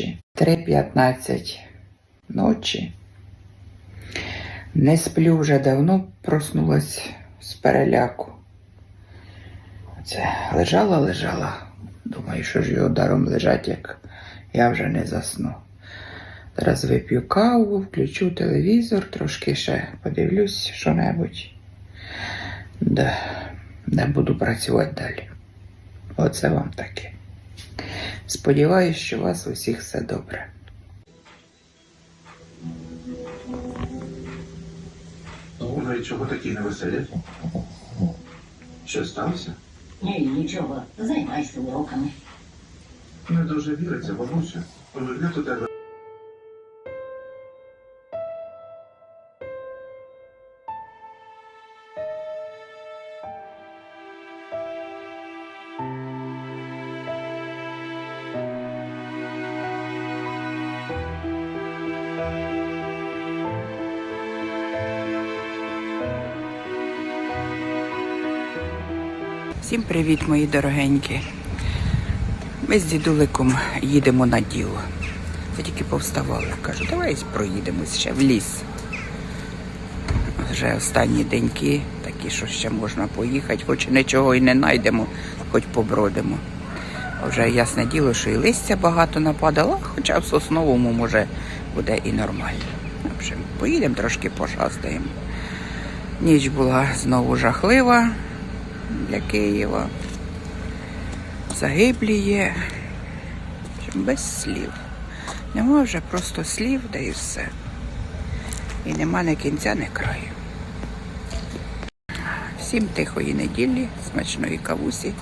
3.15 ночі. Не сплю вже давно, проснулась з переляку. Це лежала, лежала. Думаю, що ж його даром лежать, як я вже не засну. Зараз вип'ю каву, включу телевізор, трошки ще подивлюсь що-небудь. Да, не буду працювати далі. Оце вам таке. Сподіваюсь, що у вас усіх все добре. Ну і чого такі невеселі? Що сталося? Ні, нічого, займайся уроками. Не дуже віриться, бабусю. Вигляд у тебе. Всім привіт, мої дорогенькі. Ми з дідуликом їдемо на діло. Я тільки повставала. Кажу, давай проїдемось ще в ліс. Вже останні деньки, такі, що ще можна поїхати, хоч нічого і не знайдемо, хоч побродимо. Вже ясне діло, що і листя багато нападало, хоча в сосновому може буде і нормально. В общем, поїдемо трошки пошастаємо. Ніч була знову жахлива для Києва. Загиблі є. Без слів. Нема вже просто слів, да і все. І нема ні кінця, ні краю. Всім тихої неділі, смачної кавусі.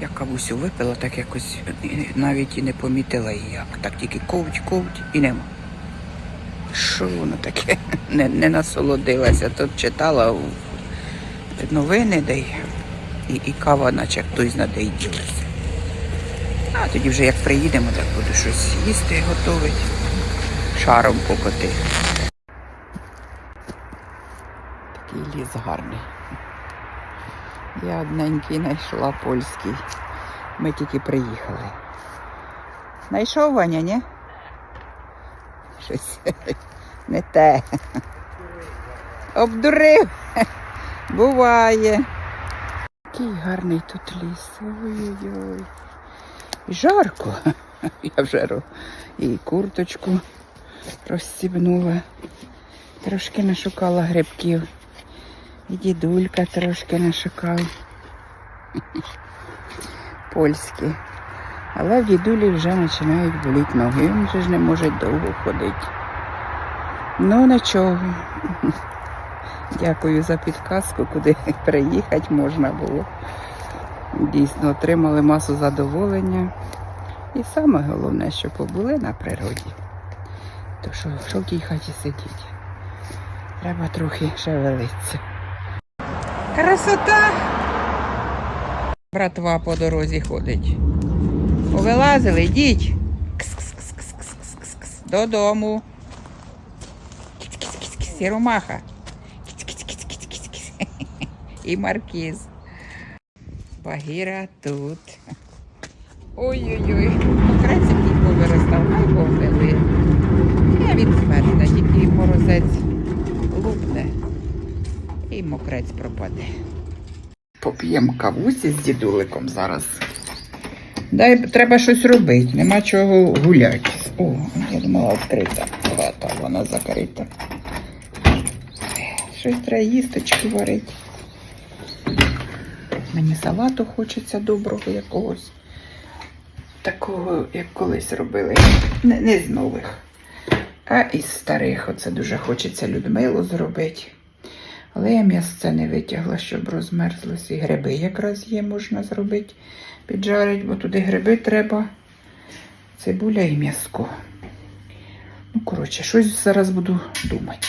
Я кавусю випила, так якось навіть і не помітила її як. Так тільки ковть, ковть і нема. Що воно таке? Не, не насолодилася. Тут читала новини, де і, і кава, наче хтось надоїділася. А тоді вже як приїдемо, так буду щось їсти готувати. Шаром покоти. Такий ліс гарний. Я одненький знайшла польський. Ми тільки приїхали. Знайшов Ваня, ні? Щось не те. Обдурив. Буває. Який гарний тут ліс. Ой-ой-ой. І жарко. Я вже і курточку розстібнула. Трошки нашукала грибків. І дідулька трошки нашукав. Польські. Але в дідулі вже починають боліти ноги. Він же ж не може довго ходити. Ну нічого. Дякую за підказку, куди приїхати можна було. Дійсно, отримали масу задоволення. І саме головне, що побули на природі. То що, в тій хаті сидіть? Треба трохи шевелитися. Красота! Братва по дорозі ходить. Повилазили, йдіть. Кс-кс-кс-кс-кс-кс. Додому. Кіць-кіць-кіць-кіць. Сіромаха. І маркіз. Багіра тут. Ой-ой-ой. Мокрець який повиростав, хай Бог. Я він змерзне, тільки морозець лупне. І мокрець пропаде. Поп'ємо кавусі з дідуликом зараз. Дай треба щось робити, нема чого гуляти. О, я думала відкрита. Хата, вона закрита. Щось треба їсточки варити. Мені салату хочеться доброго якогось. Такого, як колись робили. Не, не з нових, а із старих. Оце дуже хочеться Людмилу зробити. Але я м'ясце не витягла, щоб розмерзлось. І гриби якраз є, можна зробити, піджарити, бо туди гриби треба. Цибуля і м'яско. Ну, коротше, щось зараз буду думати.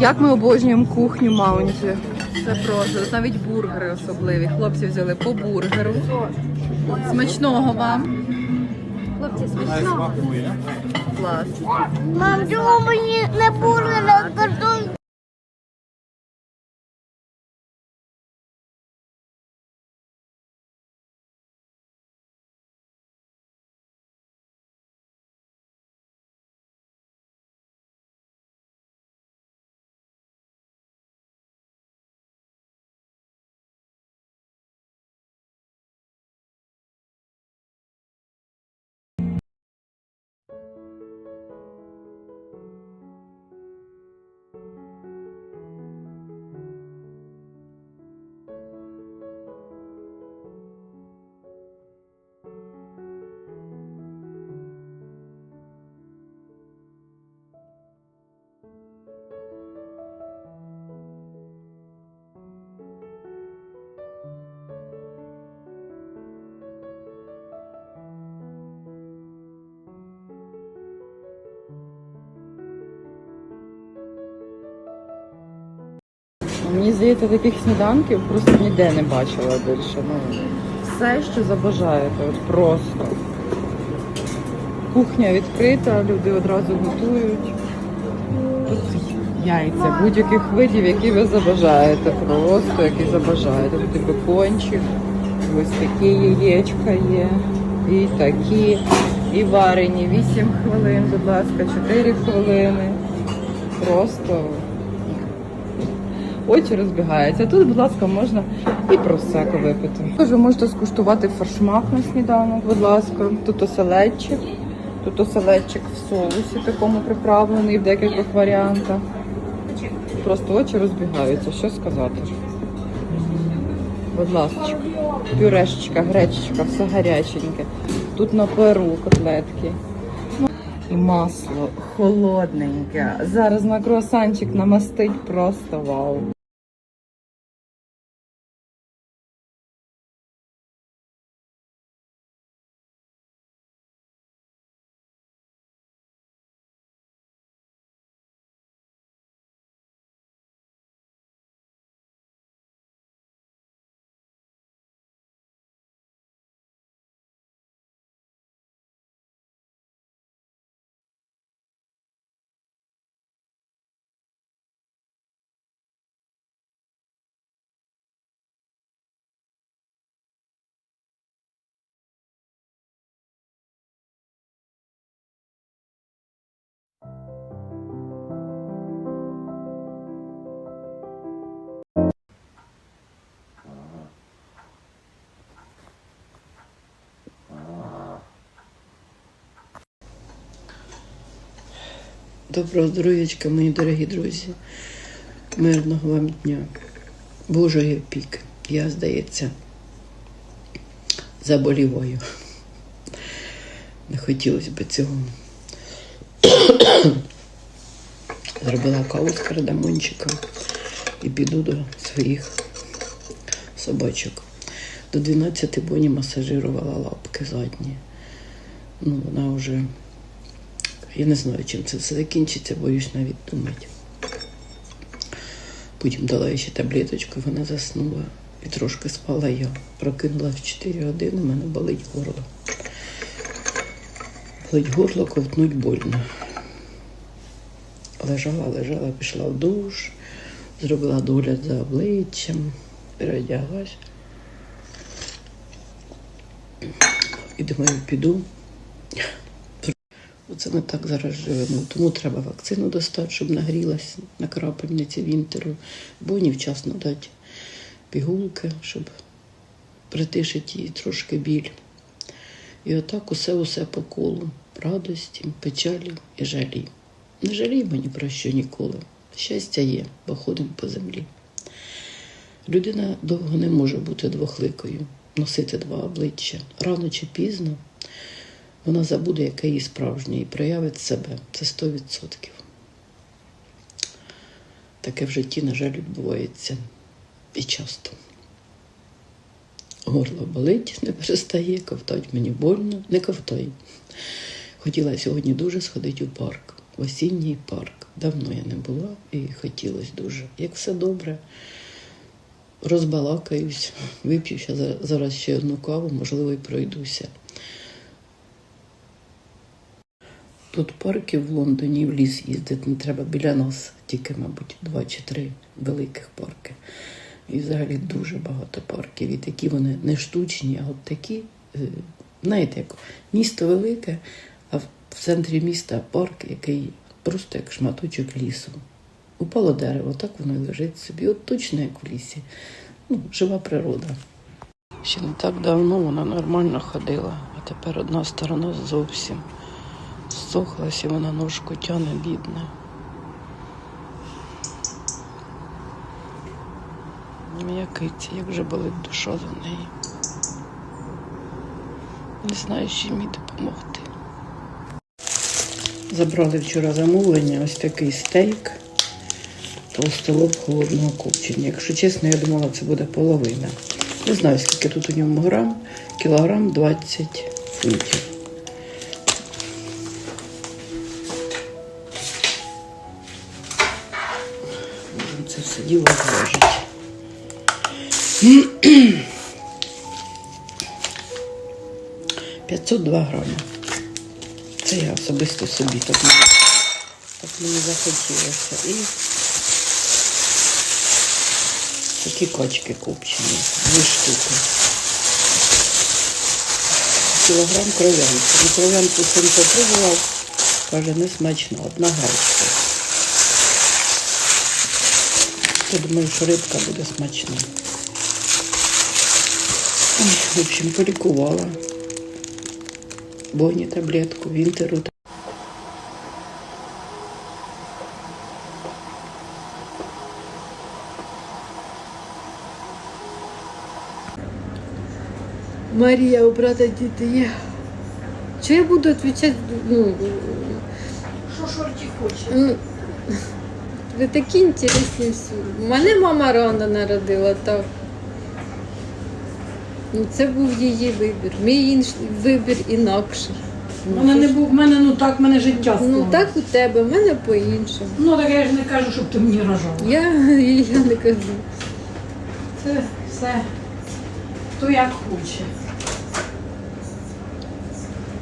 Як ми обожнюємо кухню Маунті. Це просто Тут навіть бургери особливі. Хлопці взяли по бургеру. Смачного вам. Хлопці, смачного. Клас. Мам, чому мені не бургер, а картон? Мені здається, таких сніданків просто ніде не бачила більше. Ну, все, що забажаєте, от просто. Кухня відкрита, люди одразу готують. Тут яйця будь-яких видів, які ви забажаєте. Просто які забажаєте. Тут і бекончик, ось такі яєчка є, і такі, і варені 8 хвилин, будь ласка, 4 хвилини. Просто очі розбігаються. Тут, будь ласка, можна і просеко випити. Також ви можете скуштувати фаршмак на сніданок, будь ласка. Тут оселедчик. Тут оселедчик в соусі такому приправлений в декількох варіантах. Просто очі розбігаються, що сказати. Будь ласка, пюрешечка, гречечка, все гаряченьке. Тут на перу котлетки. І масло холодненьке. Зараз на круасанчик намастить просто вау. Доброго здоров'ячка, мої дорогі друзі. Мирного вам дня. Божої опіки. Я, здається, заболіваю. Не хотілося б цього. Зробила каву з кардамончиком і піду до своїх собачок. До 12 боні масажирувала лапки задні. Ну, вона вже я не знаю, чим це все закінчиться, боюсь навіть думати. Потім дала ще таблеточку, вона заснула. І трошки спала я. Прокинула в 4 години, у мене болить горло. Болить горло, ковтнуть больно. Лежала, лежала, пішла в душ, зробила догляд за обличчям, переодяглась. І думаю, піду. Оце не так зараз живемо. Тому треба вакцину достати, щоб нагрілась на крапельниці вінтеру, боні вчасно дати пігулки, щоб притишити її трошки біль. І отак усе-усе по колу. Радості, печалі і жалі. Не жаліємо ні про що ніколи. Щастя є, бо ходимо по землі. Людина довго не може бути двохликою, носити два обличчя. Рано чи пізно вона забуде, яке її справжнє, і проявить себе. Це 100%. Таке в житті, на жаль, відбувається і часто. Горло болить, не перестає, ковтать мені больно, не ковтай. Хотіла сьогодні дуже сходити у парк, в осінній парк. Давно я не була і хотілося дуже. Як все добре, розбалакаюсь, вип'ю зараз ще одну каву, можливо, і пройдуся. Тут парків в Лондоні в ліс їздити не треба. Біля нас тільки, мабуть, два чи три великих парки. І взагалі дуже багато парків. І такі вони не штучні, а от такі, е, знаєте, як місто велике, а в центрі міста парк, який просто як шматочок лісу. Упало дерево, так воно і лежить собі. От точно як в лісі. Ну, жива природа. Ще не так давно вона нормально ходила, а тепер одна сторона зовсім зсохлась і вона ножку тяне бідна. М'якиці, як вже болить душа за неї. Не знаю, чим їй допомогти. Забрали вчора замовлення, ось такий стейк, толстолоб холодного копчення. Якщо чесно, я думала, це буде половина. Не знаю, скільки тут у ньому грам, кілограм 20 фунтів. Діло зважити. 502 грами. Це я особисто собі так, мені- так мені захотілося. І такі качки копчені, дві штуки. Кілограм кров'янки. Кров'янку син попробував, каже, не смачно, одна гарчка. Я думаю, що рибка буде смачна. Ой, в общем, полікувала. Боні таблетку, вінтеру. Марія, у брата діти є. Чи я буду відповідати? Ну, Що шорті хоче? Ви такі інтересні всі. Мене мама рано народила, так. Ну, це був її вибір. Мій інш... вибір інакший. У мене не був, в мене ну так, в мене життя Ну так у тебе, в мене по-іншому. Ну так я ж не кажу, щоб ти мені рожала. Я, я не кажу. Це все хто як хоче.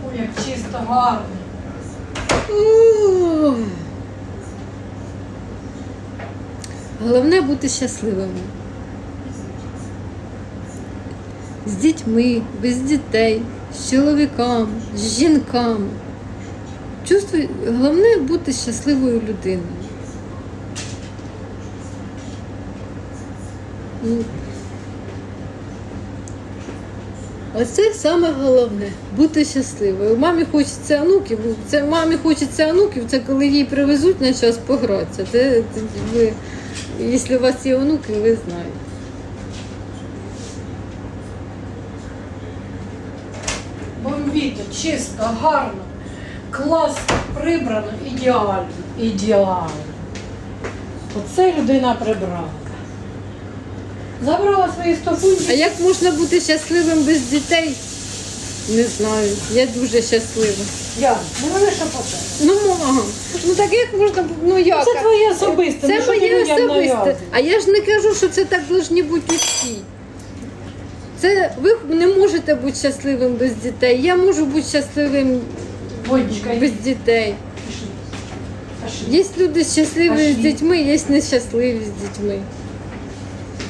Ой, як чисто гарно. Головне бути щасливими. З дітьми, без дітей, з чоловіками, з жінками. Чувствуй, головне бути щасливою людиною. Ну, Оце саме головне бути щасливою. Мамі хочеться онуків. Це мамі хочеться онуків, це коли їй привезуть на час погратися. Це, це якщо у вас є онуки, ви знаєте. Бомбіто, чисто, гарно, класно, прибрано, ідеально, ідеально. Оце людина прибрала. Забрала свої 100 А як можна бути щасливим без дітей? Не знаю. Я дуже щаслива. Я, не мене що поте. Ну, мама, ну так як можна ну як? Це твоє особисте, Це ну, моє особисте. А я ж не кажу, що це так повинні бути всі. Це ви не можете бути щасливим без дітей. Я можу бути щасливим Бонечка, без дітей. пішли. Пішли. Є люди щасливі Пошли. з дітьми, є нещасливі з дітьми.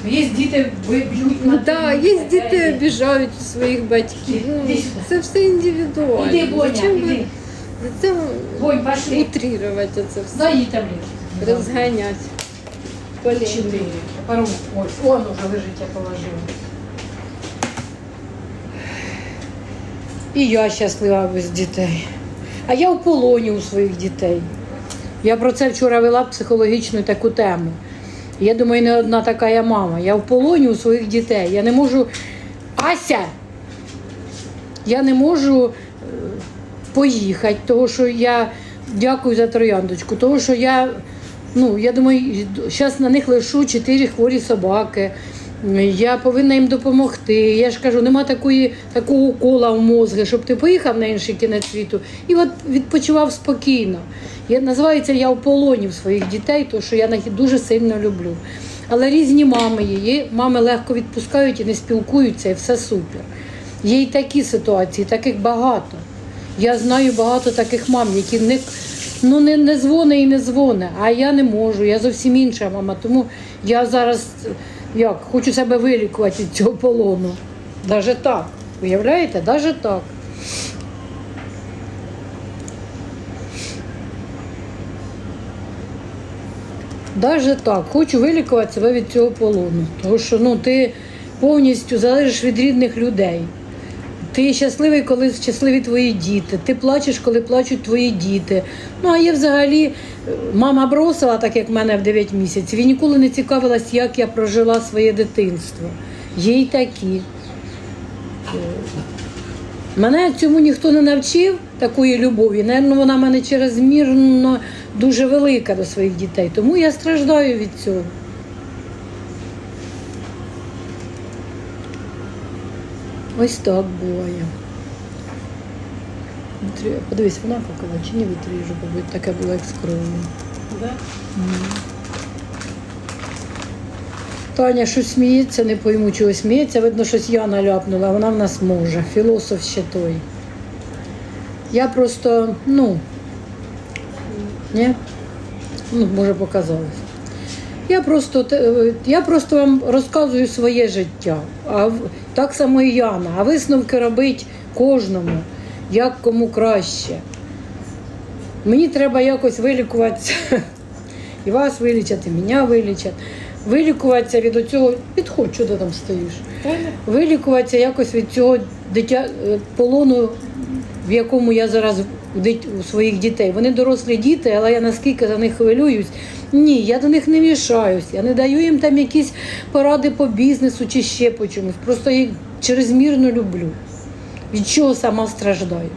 Є діти, б'ють Ну на так, є діти обіжають своїх батьків. Ну, це все індивідуально. Іди, Боня, Зачем ви іди. це Бонь, пошли. утрірувати це все, Дай їй таблетки. розганяти. Полі. Чотири. Тепер ось, он уже лежить, я положила. І я щаслива без дітей. А я в полоні у своїх дітей. Я про це вчора вела психологічну таку тему. Я думаю, не одна така я мама. Я в полоні у своїх дітей. Я не можу. Ася! Я не можу е, поїхати, тому що я дякую за трояндочку, тому що я, ну, я думаю, зараз на них лишу чотири хворі собаки. Я повинна їм допомогти. Я ж кажу, нема такої, такого кола в мозги, щоб ти поїхав на інший кінець світу і от відпочивав спокійно. Я, називається я в полоні в своїх дітей, тому що я їх дуже сильно люблю. Але різні мами. Є Мами легко відпускають і не спілкуються, і все супер. Є і такі ситуації, таких багато. Я знаю багато таких мам, які не, ну, не, не дзвони і не дзвони, а я не можу, я зовсім інша мама. Тому я зараз як, хочу себе вилікувати від цього полону. Даже так. Уявляєте? Даже так. Даже так, хочу вилікувати себе від цього полону. Тому що ну, ти повністю залежиш від рідних людей. Ти щасливий, коли щасливі твої діти. Ти плачеш, коли плачуть твої діти. Ну а є взагалі е, мама бросила, так як мене в 9 місяців, і ніколи не цікавилась, як я прожила своє дитинство. Є такі. Е, Мене цьому ніхто не навчив такої любові. Наверно, вона в мене черезмірно дуже велика до своїх дітей. Тому я страждаю від цього. Ось так буває. Подивись, вона какала чи не витріжу, бо таке було як з кров'ю. Таня щось сміється, не пойму, чого сміється. Видно, щось я наляпнула, вона в нас може. Філософ ще той. Я просто, ну, ні? Ну, може, показалось. Я просто, я просто вам розказую своє життя. А так само і Яна. А висновки робить кожному, як кому краще. Мені треба якось вилікуватися. І вас вилічать, і мене вилічать. Вилікуватися від оцього. Підходь, що ти там стоїш? Вилікуватися якось від цього дитя е, полону, в якому я зараз у своїх дітей. Вони дорослі діти, але я наскільки за них хвилююсь. Ні, я до них не мішаюсь. Я не даю їм там якісь поради по бізнесу чи ще по чомусь. Просто їх чрезмірно люблю. Від чого сама страждаю?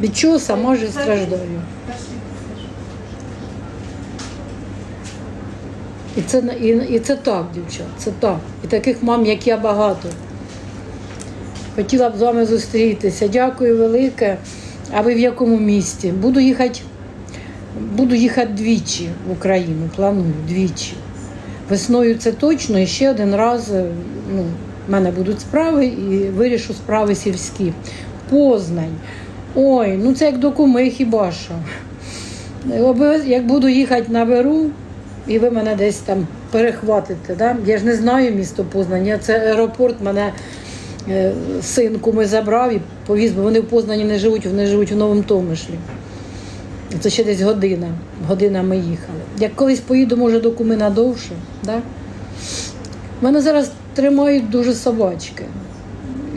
Від чого сама ж страждаю? І це, і, і це так, дівчат, це так. І таких мам, як я, багато. Хотіла б з вами зустрітися. Дякую велике. А ви в якому місті? Буду їхати, буду їхати двічі в Україну. Планую двічі. Весною це точно, і ще один раз е, ну, в мене будуть справи і вирішу справи сільські. Познань. Ой, ну це як до куми хіба що. Як буду їхати наберу, і ви мене десь там перехватите. Да? Я ж не знаю місто Познань. Я- Це аеропорт мене е, синку ми забрав і повіз, бо вони в Познані не живуть, вони живуть в Новому Томишлі. Це ще десь година. Година ми їхали. Як колись поїду, може, до куми надовше. Да? Мене зараз тримають дуже собачки.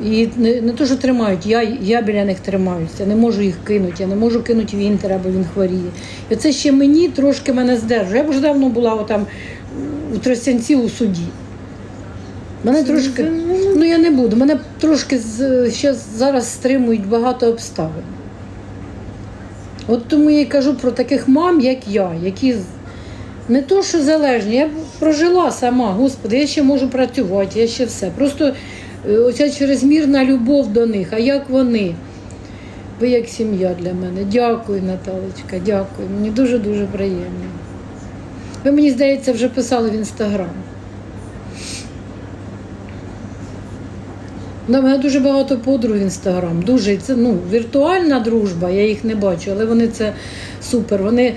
І не, не то, що тримають, я, я біля них тримаюся. Я не можу їх кинути, я не можу кинути Вінтера, бо він хворіє. І це ще мені трошки мене здержує. Я б вже давно була отам у Тростянці у суді. Мене трошки, ну я не буду. Мене трошки з- ще зараз стримують багато обставин. От тому я й кажу про таких мам, як я, які з- не то, що залежні, я б прожила сама, господи, я ще можу працювати, я ще все. Просто е, оця чрезмірна любов до них, а як вони? Ви як сім'я для мене. Дякую, Наталочка, дякую. Мені дуже-дуже приємно. Ви мені здається, вже писали в інстаграм. Да, в мене дуже багато подруг в інстаграм. Дуже це ну, віртуальна дружба, я їх не бачу, але вони це супер. Вони,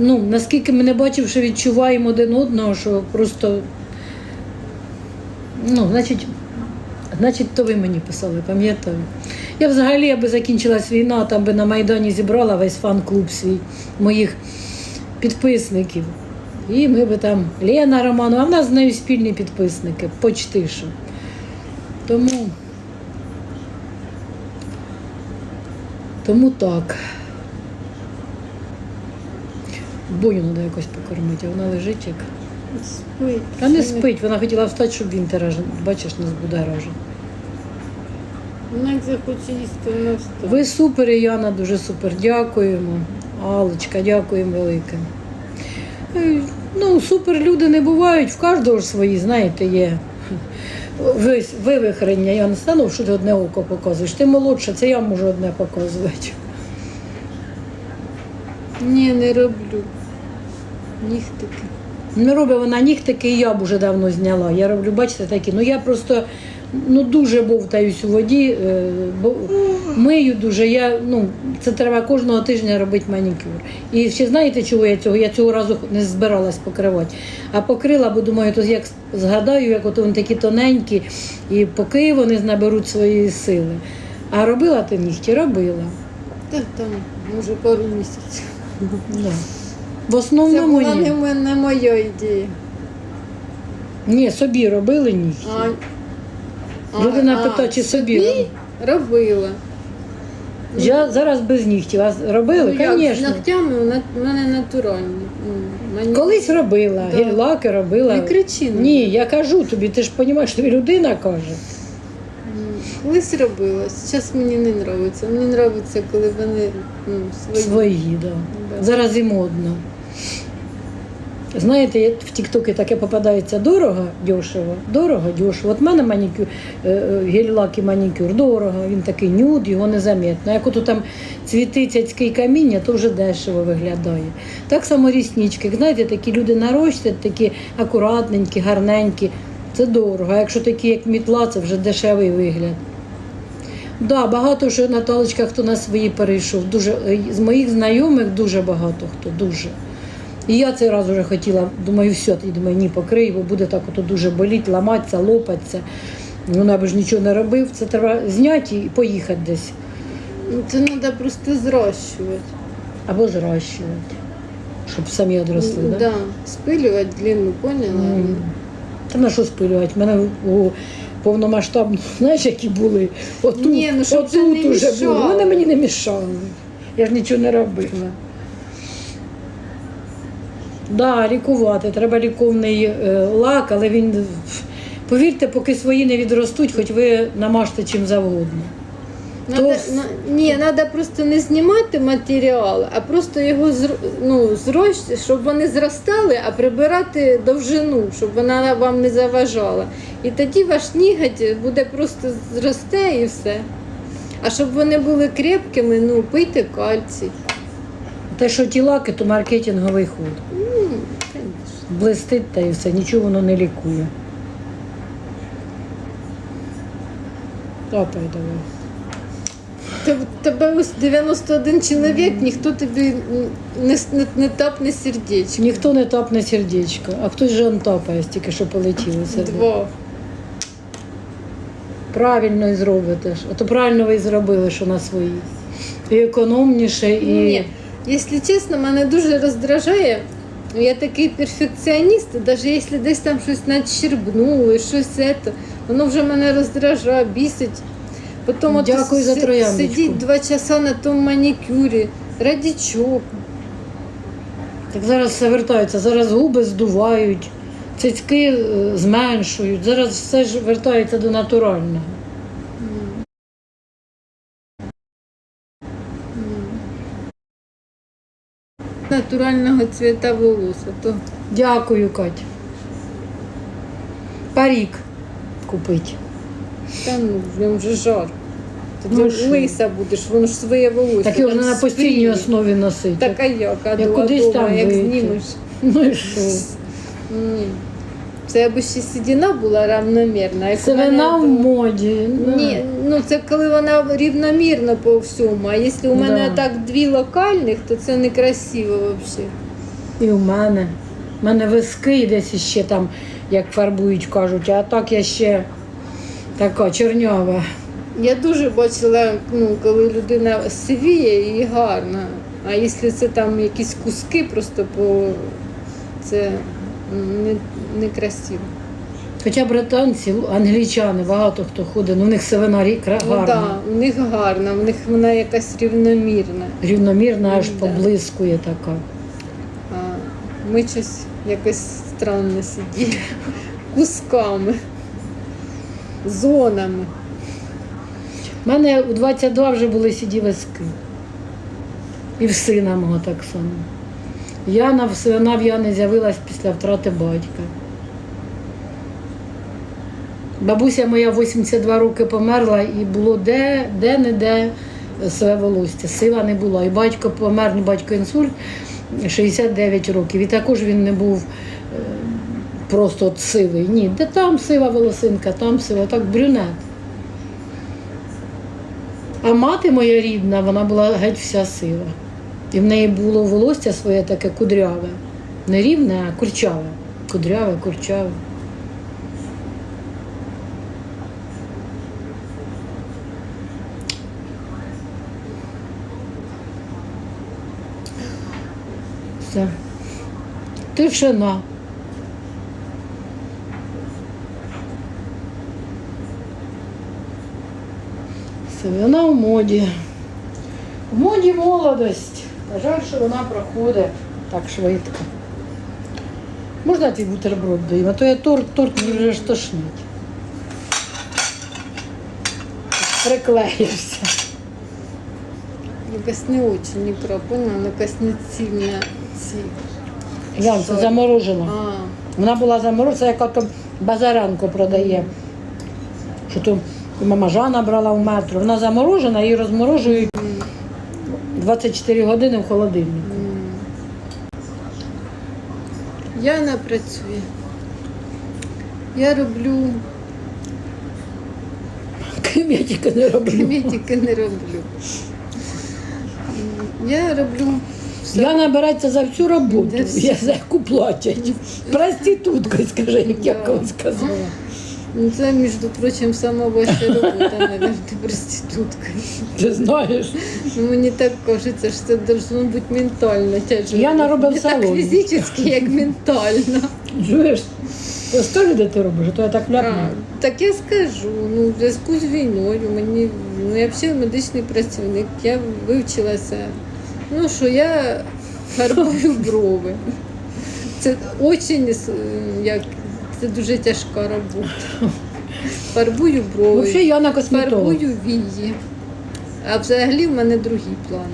ну, наскільки ми не бачивши, відчуваємо один одного, що просто. Ну, значить, значить, то ви мені писали, пам'ятаю. Я взагалі, аби закінчилась війна, там би на Майдані зібрала весь фан-клуб свій моїх підписників. І ми би там Лена Романова, а в нас з нею спільні підписники, почти що. Тому, тому так. Боню треба якось покормити, а вона лежить як. Спить. А не спить, вона хотіла встати, щоб він тираж, бачиш, не збудоражив. Вона як захоче їсти, вона встане. Ви супер, Яна, дуже супер. Дякуємо. Алочка, дякуємо велике. Е, Ну, супер люди не бувають, в кожного ж свої, знаєте, є. Ви, вивихрення. Я не стану, що ти одне око показуєш. Ти молодша, це я можу одне показувати. Ні, не роблю. Нігтики. Не робить вона нігтики, і я б уже давно зняла. Я роблю, бачите, такі. Ну я просто ну дуже бовтаюсь у воді, е, бо мию дуже. Я, ну, це треба кожного тижня робити манікюр. І ще знаєте, чого я цього? Я цього разу не збиралась покривати. А покрила, бо думаю, то як згадаю, як от вони такі тоненькі, і поки вони наберуть свої сили. А робила ти нігті? Робила. Так, там, може, пару місяців. Да. В Це основному була ні. не, не моя ідея. Ні, собі робили нігті. А, Людина питає, чи собі робили. робила. Я зараз без нігтів. А робили? Ну, як, з Звісно. ногтями у в мене натуральні. Мені- Колись робила, Да. гель-лаки робила. Не кричи на Ні, я кажу тобі, ти ж розумієш, тобі людина каже. М, Колись робила, зараз мені не подобається. Мені подобається, коли вони ну, свої. Свої, да. Да. Зараз і модно. Знаєте, в Тіктокі таке попадається дорого, дешево, дорого, дешево. От в мене манікюр, е, е, гель-лак і манікюр дорого, він такий нюд, його незаметно. Як ото там цвіти цяцькі каміння, то вже дешево виглядає. Так само ріснички. Знаєте, такі люди нарощать, такі акуратненькі, гарненькі. Це дорого. А якщо такі, як мітла, це вже дешевий вигляд. Да, багато вже Наталочка, хто на свої перейшов. Дуже, е, з моїх знайомих дуже багато хто, дуже. І я цей раз вже хотіла, думаю, все, і думаю, ні, покрий, бо буде так ото дуже боліти, ламатися, лопатися. Ну, аби ж нічого не робив, це треба зняти і поїхати десь. Це треба просто зрощувати. Або зрощувати, щоб самі відросли. Ну, Да? да. Спилювати длину, поняла? М. Та на що спилювати? У мене у повномасштабно, знаєш, які були? Отут, Ні, ну, щоб отут не уже мішало. Вони мені не мішали. Я ж нічого не робила. Да, лікувати. Треба ліковний е, лак, але він, повірте, поки свої не відростуть, хоч ви намажте чим завгодно. Надо, То- на, ні, треба просто не знімати матеріал, а просто його ну, зрощ, щоб вони зростали, а прибирати довжину, щоб вона вам не заважала. І тоді ваш ніготь буде просто зросте і все. А щоб вони були крепкими, ну пийте кальцій. Те, що ті лаки, то маркетинговий ход. Блистить та і все, нічого воно не лікує. Топай давай. Те- Тебе ось 91 чоловік, ніхто тобі не, не, не тапне сердечко. Ніхто не тапне сердечко, а хтось же он тапає, тільки що полетіло сердечко. Два. Правильно і зробите ж. А то правильно ви і зробили, що на свої. І економніше, і. Ні, якщо чесно, мене дуже роздражає. Ну, Я такий перфекціоніст, навіть якщо десь там щось надщербнули, щось це, воно вже мене роздражає, бісить. Потім от Дякую за трояндочку. сидіть два часа на тому манікюрі. Раді чого? Так зараз все вертається. Зараз губи здувають, цицьки е, зменшують. Зараз все ж вертається до натурального. Натурального цвіта волосся. То Дякую, Кать. Парік купить. Та ну, в ньому вже жар. Ти Ну, що? лиса будеш, воно ж своє волосся. Так його там ж на постійній основі носить. Така як? А Я до- кудись дома, там як вийти. знімеш. Ну і що? Ні. Це аби ще сідіна була равномірна. Як Це вона в моді. да. Ні, ну це коли вона рівномірно по всьому. А якщо у мене Да. так дві локальних, то це некрасиво взагалі. І в мене. У мене виски і десь ще там, як фарбують, кажуть, а так я ще така чорнява. Я дуже бачила, ну, коли людина сивіє і гарна. А якщо це там якісь куски, просто по це не, некрасиво. Хоча британці, англічани, багато хто ходить, ну в них сивина рі- кра- Ну гарна. да, у них гарна, у них вона якась рівномірна. Рівномірна, аж Да. поблискує така. А ми щось якось странно сиділи. Кусками, зонами. У мене у 22 вже були сіді виски. І в сина мого так само. Яна в сина в Яни з'явилась після втрати батька. Бабуся моя 82 роки померла і було де, де не де своє волосся. Сила не було. І батько помер, батько інсульт 69 років. І також він не був е, просто от сивий. Ні, де там сива волосинка, там сива, так брюнет. А мати моя рідна, вона була геть вся сива. І в неї було волосся своє таке кудряве. Не рівне, а курчаве. Кудряве, курчаве. Все. Тишина. Вона в моді. В моді молодость. На жаль, що вона проходить так швидко. Можна твій бутерброд доїм, а то я торт, торт мені вже ж. Приклеївся. Якось не очень ікра, поняла, якась не ці. Ян, це заморожена. Вона була заморожена, яка то базаренко продає. Що то мама Жана брала в метро. Вона заморожена, її розморожують 24 години в холодильнику. м. Я не працюю. Я роблю, Ким я тільки не роблю. я тільки не роблю. Я роблю все. Я набирається за всю роботу, Де я за яку платять. Проституткою, скажи, як я Да. колись казала. Ну, Це, між прочим, сама ваша робота, навіть проститутка. Ти знаєш? Ну, мені так кажеться, що це должно бути ментально тяжко. Я наробив Не так фізично, як ментально. Чуєш? Скажи, де ти робиш, а то я так ляпну. так я скажу, ну, в зв'язку з війною мені, ну, я взагалі медичний працівник, я вивчилася, ну, що я фарбую брови. Це очень, с- як, це дуже тяжка робота. Фарбую брови. Взагалі я на косметолог. Фарбую вії. А взагалі в мене другі плани.